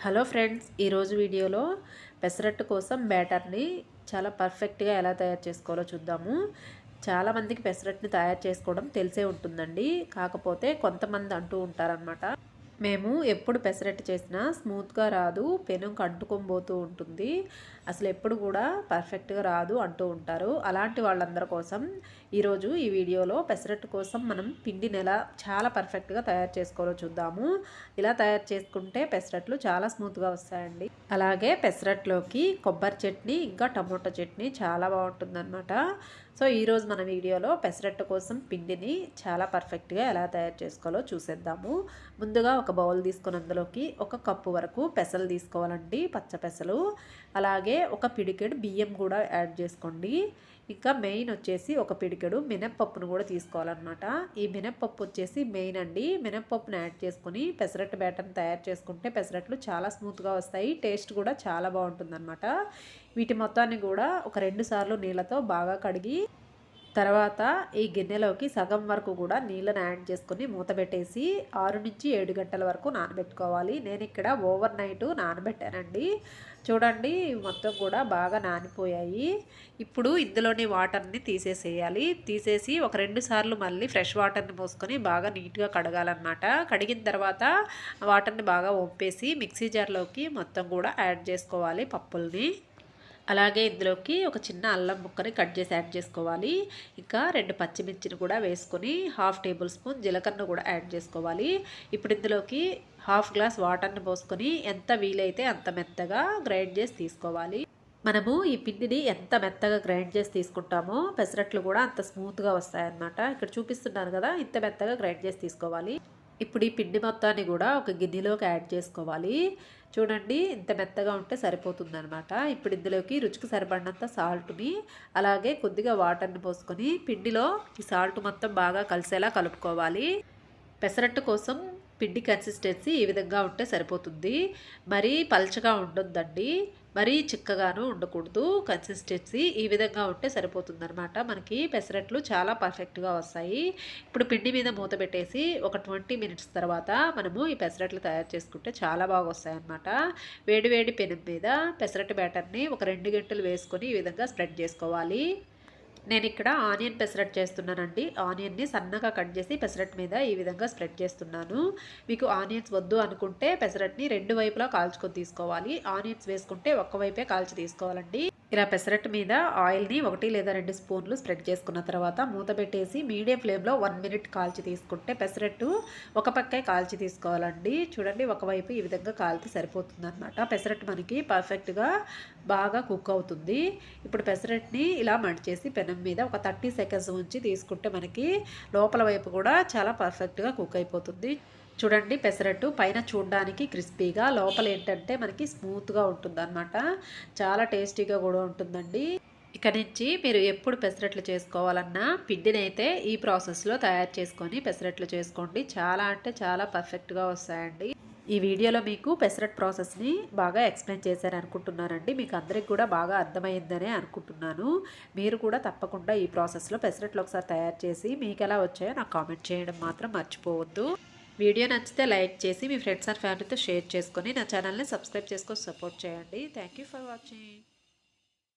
Hello friends ఈరోజు వీడియోలో పెసరట్టు కోసం బ్యాటర్ని చాలా పర్ఫెక్ట్గా ఎలా తయారు చేసుకోవాలో చూద్దాము. చాలామందికి పెసరట్టుని తయారు చేసుకోవడం తెలిసే ఉంటుందండి. కాకపోతే కొంతమంది అంటూ ఉంటారనమాట మేము ఎప్పుడు పెసరట్టు చేసినా స్మూత్గా రాదు పెనుకు అంటుకోబోతూ ఉంటుంది. అసలు ఎప్పుడు కూడా పర్ఫెక్ట్గా రాదు అంటూ ఉంటారు. అలాంటి వాళ్ళందరి కోసం ఈరోజు ఈ వీడియోలో పెసరట్టు కోసం మనం పిండిని ఎలా చాలా పర్ఫెక్ట్గా తయారు చేసుకోవాలో చూద్దాము. ఇలా తయారు చేసుకుంటే పెసరట్లు చాలా స్మూత్గా వస్తాయండి. అలాగే పెసరట్లోకి కొబ్బరి చట్నీ ఇంకా టమోటా చట్నీ చాలా బాగుంటుందన్నమాట. సో ఈరోజు మన వీడియోలో పెసరట్టు కోసం పిండిని చాలా పర్ఫెక్ట్గా ఎలా తయారు చేసుకోవాలో చూసేద్దాము. ముందుగా ఒక బౌల్ తీసుకొని అందులోకి ఒక కప్పు వరకు పెసలు తీసుకోవాలండి పచ్చ పెసలు. అలాగే ఒక పిడికెడు బియ్యం కూడా యాడ్ చేసుకోండి. ఇంకా మెయిన్ వచ్చేసి ఒక పిడికెడు మినప్పప్పును కూడా తీసుకోవాలన్నమాట. ఈ మినప్పప్పు వచ్చేసి మెయిన్ అండి. మినప్పప్పును యాడ్ చేసుకుని పెసరట్టు బ్యాటర్ని తయారు చేసుకుంటే పెసరట్లు చాలా స్మూత్గా వస్తాయి టేస్ట్ కూడా చాలా బాగుంటుందన్నమాట. వీటి మొత్తాన్ని కూడా ఒక రెండు సార్లు నీళ్ళతో బాగా కడిగి తర్వాత ఈ గిన్నెలోకి సగం వరకు కూడా నీళ్ళని యాడ్ చేసుకుని మూత పెట్టేసి ఆరు నుంచి ఏడు గంటల వరకు నానబెట్టుకోవాలి. నేను ఇక్కడ ఓవర్ నైట్ నానబెట్టానండి. చూడండి మొత్తం కూడా బాగా నానిపోయాయి. ఇప్పుడు ఇందులోని వాటర్ని తీసేసేయాలి. తీసేసి ఒక రెండు సార్లు మళ్ళీ ఫ్రెష్ వాటర్ని పోసుకొని బాగా నీట్గా కడగాలన్నమాట. కడిగిన తర్వాత వాటర్ని బాగా ఒప్పేసి మిక్సీ జార్లోకి మొత్తం కూడా యాడ్ చేసుకోవాలి పప్పుల్ని. అలాగే ఇందులోకి ఒక చిన్న అల్లం ముక్కని కట్ చేసి యాడ్ చేసుకోవాలి. ఇంకా రెండు పచ్చిమిర్చిని కూడా వేసుకొని హాఫ్ టేబుల్ స్పూన్ జీలకర్ర కూడా యాడ్ చేసుకోవాలి. ఇప్పుడు ఇందులోకి హాఫ్ గ్లాస్ వాటర్ని పోసుకొని ఎంత వీలైతే అంత మెత్తగా గ్రైండ్ చేసి తీసుకోవాలి. మనము ఈ పిండిని ఎంత మెత్తగా గ్రైండ్ చేసి తీసుకుంటామో పెసరట్లు కూడా అంత స్మూత్గా వస్తాయన్నమాట. ఇక్కడ చూపిస్తున్నాను కదా ఇంత మెత్తగా గ్రైండ్ చేసి తీసుకోవాలి. ఇప్పుడు ఈ పిండి మొత్తాన్ని కూడా ఒక గిన్నెలోకి యాడ్ చేసుకోవాలి. చూడండి ఇంత మెత్తగా ఉంటే సరిపోతుంది అనమాట ఇప్పుడు ఇందులోకి రుచికి సరిపడినంత సాల్ట్ని అలాగే కొద్దిగా వాటర్ని పోసుకొని పిండిలో ఈ సాల్ట్ మొత్తం బాగా కలిసేలా కలుపుకోవాలి. పెసరట్టు కోసం పిండి కన్సిస్టెన్సీ ఈ విధంగా ఉంటే సరిపోతుంది. మరీ పల్చగా ఉండొద్దండి. మరీ చిక్కగాను ఉండకూడదు. కన్సిస్టెన్సీ ఈ విధంగా ఉంటే సరిపోతుందనమాట మనకి పెసరట్లు చాలా పర్ఫెక్ట్గా వస్తాయి. ఇప్పుడు పిండి మీద మూత పెట్టేసి ఒక ట్వంటీ మినిట్స్ తర్వాత మనము ఈ పెసరట్లు తయారు చేసుకుంటే చాలా బాగా వస్తాయి అనమాట వేడి వేడి పెనం మీద పెసరట్టు బ్యాటర్ని ఒక రెండు గంటలు వేసుకొని ఈ విధంగా స్ప్రెడ్ చేసుకోవాలి. నేను ఇక్కడ ఆనియన్ పెసరట్ చేస్తున్నానండి. ఆనియన్ని సన్నగా కట్ చేసి పెసరట్ మీద ఈ విధంగా స్ప్రెడ్ చేస్తున్నాను. మీకు ఆనియన్స్ వద్దు అనుకుంటే పెసరట్ని రెండు వైపులా కాల్చుకొని తీసుకోవాలి. ఆనియన్స్ వేసుకుంటే ఒక్క వైపే కాల్చి తీసుకోవాలండి. ఇలా పెసరట్టు మీద ఆయిల్ని ఒకటి లేదా రెండు స్పూన్లు స్ప్రెడ్ చేసుకున్న తర్వాత మూత పెట్టేసి మీడియం ఫ్లేమ్లో వన్ మినిట్ కాల్చి తీసుకుంటే పెసరట్టు ఒక పక్కే కాల్చి తీసుకోవాలండి. చూడండి ఒకవైపు ఈ విధంగా కాల్చి సరిపోతుంది అనమాట పెసరట్టు మనకి పర్ఫెక్ట్గా బాగా కుక్ అవుతుంది. ఇప్పుడు పెసరట్ని ఇలా మడిచేసి పెనం మీద ఒక థర్టీ సెకండ్స్ ఉంచి తీసుకుంటే మనకి లోపల వైపు కూడా చాలా పర్ఫెక్ట్గా కుక్ అయిపోతుంది. చూడండి పెసరట్టు పైన చూడడానికి క్రిస్పీగా లోపల ఏంటంటే మనకి స్మూత్గా ఉంటుంది అనమాట చాలా టేస్టీగా కూడా ఉంటుందండి. ఇక నుంచి మీరు ఎప్పుడు పెసరట్లు చేసుకోవాలన్నా పిండిని అయితే ఈ ప్రాసెస్లో తయారు చేసుకొని పెసరట్లు చేసుకోండి. చాలా అంటే చాలా పర్ఫెక్ట్గా వస్తాయండి. ఈ వీడియోలో మీకు పెసరట్ ప్రాసెస్ని బాగా ఎక్స్ప్లెయిన్ చేశాను అనుకుంటున్నానండి. మీకు అందరికి కూడా బాగా అర్థమైందనే అనుకుంటున్నాను. మీరు కూడా తప్పకుండా ఈ ప్రాసెస్లో పెసరట్లు ఒకసారి తయారు చేసి మీకు ఎలా వచ్చాయో నాకు కామెంట్ చేయడం మాత్రం మర్చిపోవద్దు. వీడియో నచ్చితే లైక్ చేసి మీ ఫ్రెండ్స్ అండ్ ఫ్యామిలీతో షేర్ చేసుకొని నా ఛానల్ని సబ్స్క్రైబ్ చేసుకొని సపోర్ట్ చేయండి. Thank for watching.